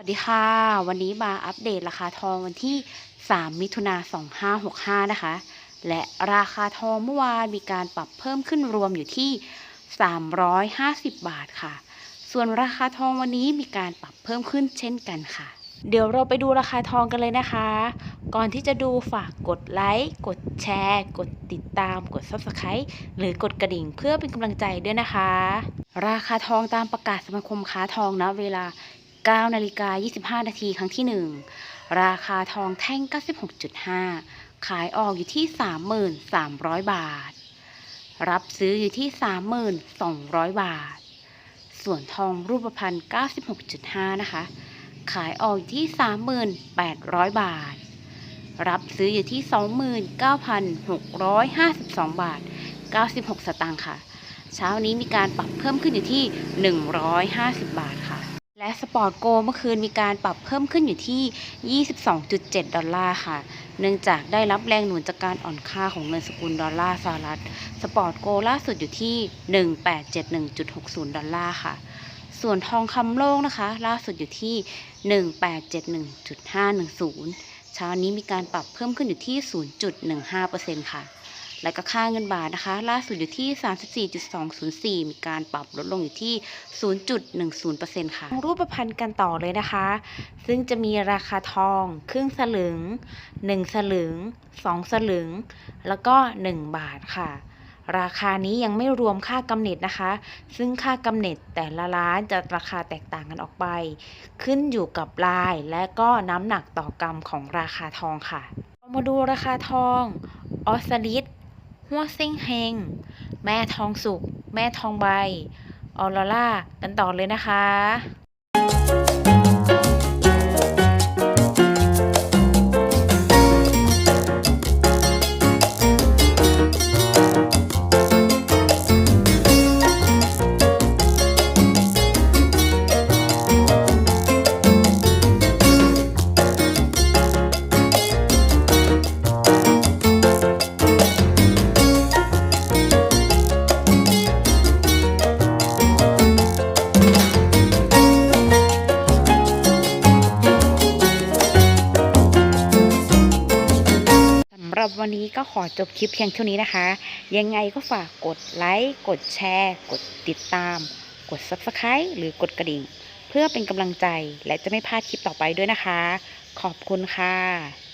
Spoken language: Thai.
สวัสดีค่ะ วันนี้มาอัปเดตราคาทองวันที่ 3 มิถุนา2565 นะคะ และราคาทองเมื่อวานมีการปรับเพิ่มขึ้นรวมอยู่ที่ 350 บาทค่ะ ส่วนราคาทองวันนี้มีการปรับเพิ่มขึ้นเช่นกันค่ะ เดี๋ยวเราไปดูราคาทองกันเลยนะคะ ก่อนที่จะดูฝากกดไลค์กดแชร์ กดติดตามกด Subscribe หรือกดกระดิ่งเพื่อเป็นกำลังใจด้วยนะคะ ราคาทองตามประกาศสมาคมค้าทองนะเวลา 9นาฬิกา25 นาทีครั้งที่ 1 ราคาทองแท่ง 96.5 ขายออกอยู่ที่ 33,000 บาท รับซื้ออยู่ที่ 32,000 บาท ส่วนทองรูปพรรณ96.5 นะคะ ขายออกอยู่ที่ 3,800 บาท รับซื้ออยู่ที่ 29,652 บาท 96 สตางค์ค่ะ เช้านี้มีการปรับเพิ่มขึ้นอยู่ที่ 150 บาท และสปอร์ตโกเมื่อคืนมีการปรับเพิ่มขึ้นอยู่ที่ 22.7 ดอลลาร์ค่ะ เนื่องจากได้รับแรงหนุนจากการอ่อนค่าของเงินสกุลดอลลาร์สหรัฐ สปอร์ตโกล่าสุดอยู่ที่ 1871.60 ดอลลาร์ค่ะ ส่วนทองคำโลกนะคะ ล่าสุดอยู่ที่ 1871.510 เช้านี้มีการปรับเพิ่มขึ้นอยู่ที่ 0.15%ค่ะ และก็ค่าเงินบาทนะคะ ล่าสุดอยู่ที่ 34.204 มีการปรับลดลงอยู่ที่ 0.10%ค่ะ รูปพันธ์กันต่อเลยนะคะ ซึ่งจะมีราคาทอง ครึ่งสลึง 1 สลึง 2 สลึง แล้วก็ 1 บาทค่ะราคานี้ยังไม่รวมค่ากำเนิดนะคะ ซึ่งค่ากำเนิดแต่ละร้านจะราคาแตกต่างกันออกไป ขึ้นอยู่กับลายและก็น้ำหนักต่อกรัมของราคาทองค่ะ มาดูราคาทอง ออสซิลิด หัวเซ้งเฮง แม่ทองสุก แม่ทองใบ ออโรล่ากันต่อเลยนะคะ หรับวันนี้ก็ขอจบคลิปเพียงเท่านี้นะคะ ยังไงก็ฝากกดไลค์ กดแชร์ กดติดตาม กด Subscribe หรือกดกระดิ่ง เพื่อเป็นกำลังใจและจะไม่พลาดคลิปต่อไปด้วยนะคะ ขอบคุณค่ะ